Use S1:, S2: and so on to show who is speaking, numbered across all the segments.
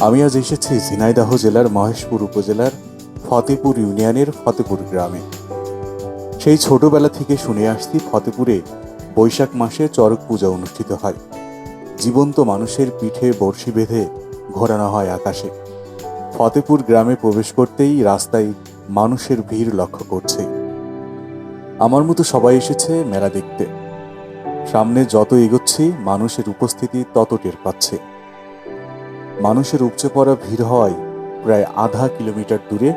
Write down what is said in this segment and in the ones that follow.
S1: আমি আজ এসেছি ঝিনাইদহ জেলার মহেশপুর উপজেলার ফতেপুর ইউনিয়নের ফতেপুর গ্রামে। সেই ছোটবেলা থেকে শুনে আসছি ফতেপুরে বৈশাখ মাসে চড়ক পূজা অনুষ্ঠিত হয়। জীবন্ত মানুষের পিঠে বড়শি বেঁধে ঘোরানো হয় আকাশে। ফতেপুর গ্রামে প্রবেশ করতেই রাস্তায় মানুষের ভিড় লক্ষ্য করছে। আমার মতো সবাই এসেছে মেলা দেখতে। সামনে যত এগোচ্ছি, মানুষের উপস্থিতি তত টের পাচ্ছে। মানুষের উপচে পড়া ভিড় হওয়ায় প্রায় আধা কিলোমিটার দূরে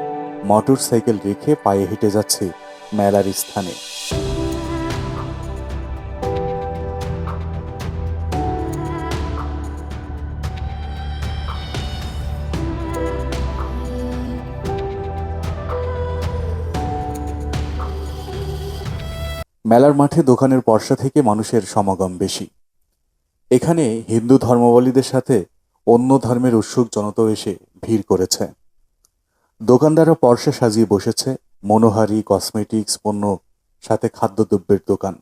S1: মোটর সাইকেল রেখে পায়ে হেঁটে যাচ্ছে মেলার স্থানে। মেলার মাঠে দোকানের পর্সা থেকে মানুষের সমাগম বেশি। এখানে হিন্দু ধর্মাবলীদের সাথে অন্য ধর্মের উৎসুক জনতাও এসে ভিড় করেছে। দোকানদাররা পর্সা সাজিয়ে বসেছে। মনোহারি, কসমেটিক্স, পণ্য, সাথে খাদ্যদ্রব্যের দোকান।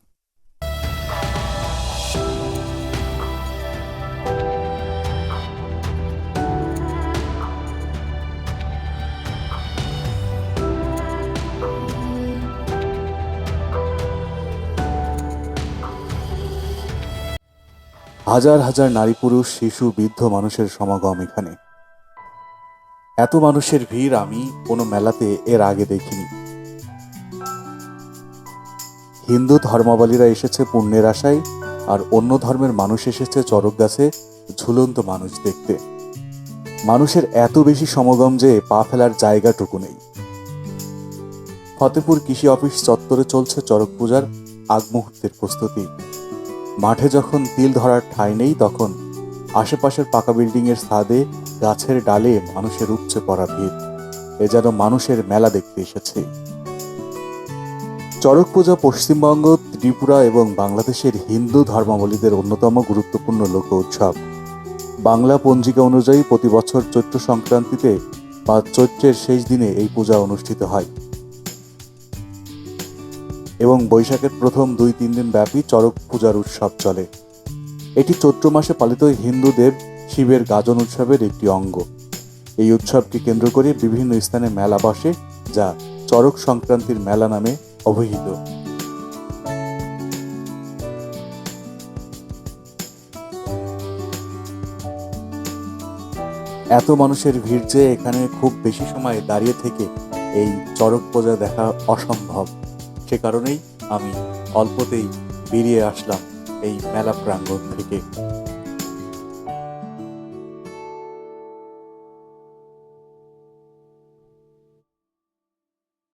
S1: হাজার হাজার নারী পুরুষ, শিশু, বৃদ্ধ মানুষের সমাগম এখানে। এত মানুষের ভিড় আমি কোনো মেলাতে এর আগে দেখিনি। হিন্দু ধর্মাবলীরা এসেছে পুণ্যের আশায়, আর অন্য ধর্মের মানুষ এসেছে চরক গাছে ঝুলন্ত মানুষ দেখতে। মানুষের এত বেশি সমাগম যে পা ফেলার জায়গাটুকু নেই। ফতেপুর কৃষি অফিস চত্বরে চলছে চড়ক পূজার আগ মুহূর্তের প্রস্তুতি। মাঠে যখন তিল ধরার ঠাঁই নেই তখন আশেপাশের পাকা বিল্ডিংয়ের ছাদে গাছের ডালে মানুষের উপচে পড়া ভিড়। এ যেন মানুষের মেলা দেখতে এসেছে। চড়ক পূজা পশ্চিমবঙ্গ, ত্রিপুরা এবং বাংলাদেশের হিন্দু ধর্মাবলীদের অন্যতম গুরুত্বপূর্ণ লোক উৎসব। বাংলা পঞ্জিকা অনুযায়ী প্রতি বছর চৈত্র সংক্রান্তিতে বা চৈত্রের শেষ দিনে এই পূজা অনুষ্ঠিত হয়। এবং বৈশাখের প্রথম দুই তিন দিন ব্যাপী চড়ক পূজার উৎসব চলে। এটি চৈত্র মাসে পালিত হিন্দুদের শিবের গাজন উৎসবের একটি অঙ্গ। এই উৎসবকে কেন্দ্র করে বিভিন্ন স্থানে মেলা বসে, যা চড়ক সংক্রান্তির মেলা নামে অভিহিত। এত মানুষের ভিড় যে এখানে খুব বেশি সময় দাঁড়িয়ে থেকে এই চড়ক পূজা দেখা অসম্ভব। সে কারণেই আমি অল্পতেই বেরিয়ে আসলাম এই মেলা প্রাঙ্গণ থেকে।